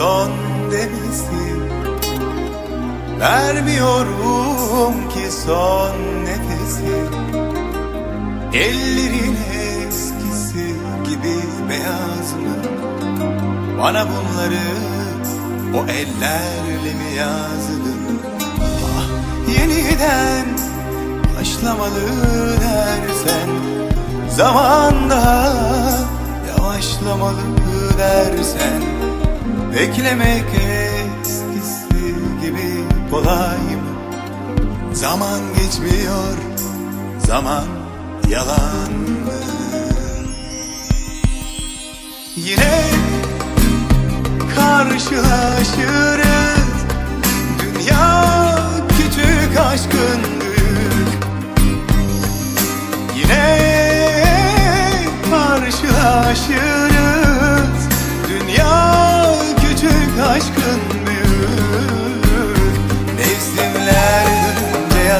son demesi Vermiyorum ki son nefesi Ellerin eskisi gibi beyaz mı? Bana bunları o ellerle mi yazdın? Ah yeniden başlamalı dersen Zamanda yavaşlamalı dersen Beklemek eskisi gibi kolay mı? Zaman geçmiyor, zaman yalan mı? Yine karşılaşırız Dünya küçük aşkın Yine karşılaşırız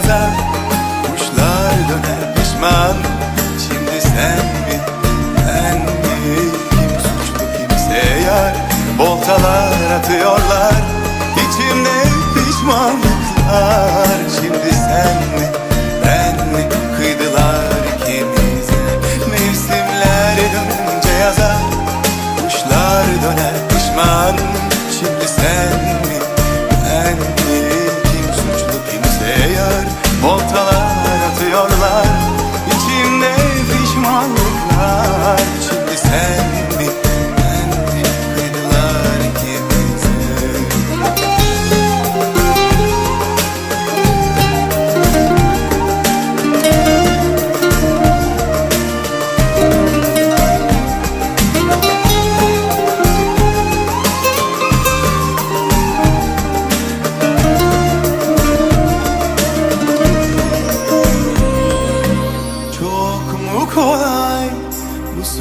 yazar Kuşlar döner pişman. Şimdi sen mi ben mi Kim suçlu kimse yar. Voltalar atıyorlar. İçimde pişmanlıklar. Şimdi sen mi ben mi? Kıydılar ikimize. Mevsimler dönünce yazar Kuşlar döner pişman. Şimdi sen mi ben mi Voltalar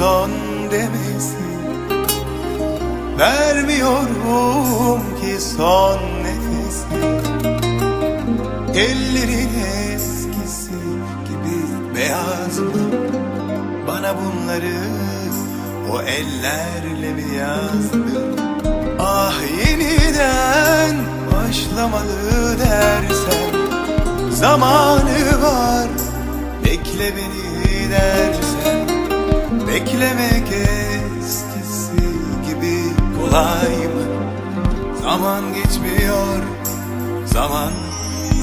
son demesi Vermiyorum ki son nefesi Ellerin eskisi gibi beyaz mı? Bana bunları o ellerle mi yazdın? Ah yeniden başlamalı dersen Zamanı var Bekle beni dersen Beklemek eskisi gibi kolay mı? Zaman geçmiyor Zaman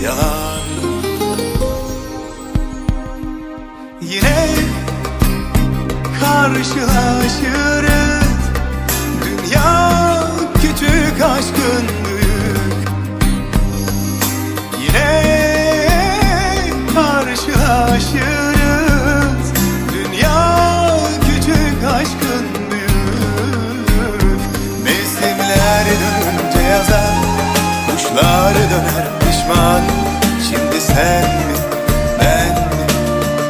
yalan. Yine karşılaşırız. Dünya küçük aşkın büyük. Yine karşılaşırız sen mi ben mi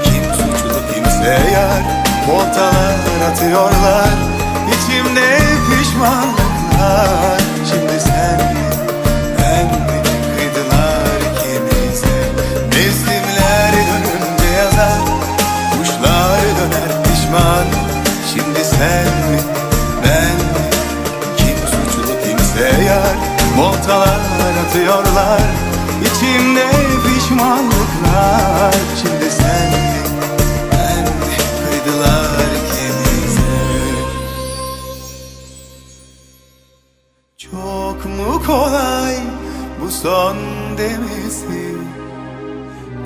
Kim suçlu kimse yar Voltalar atıyorlar İçimde pişmanlıklar. Şimdi sen mi ben mi Kıydılar ikimize. Mevsimler dönünce yazar Kuşlar döner pişman. Şimdi sen mi ben mi Kim suçlu kimse yar Voltalar atıyorlar İçimde pişmanlıklar. Şimdi sen ben Kıydılar ikimize Çok mu kolay bu son demesi?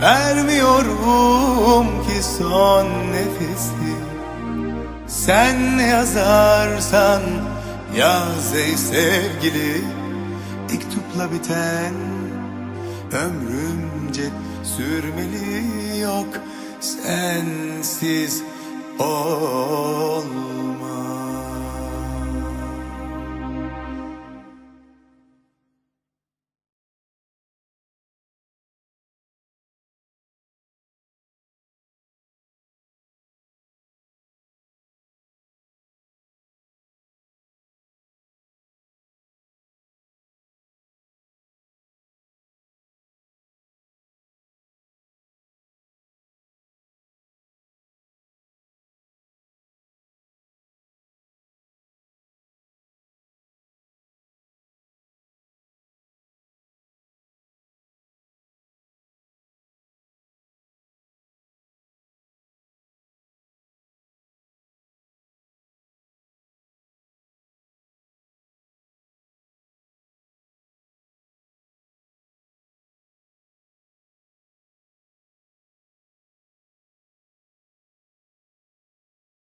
Vermiyorum ki son nefesi. Sen ne yazarsan yaz ey sevgili. Mektupla biten ömrümce sürmeli yok Sensiz olmaz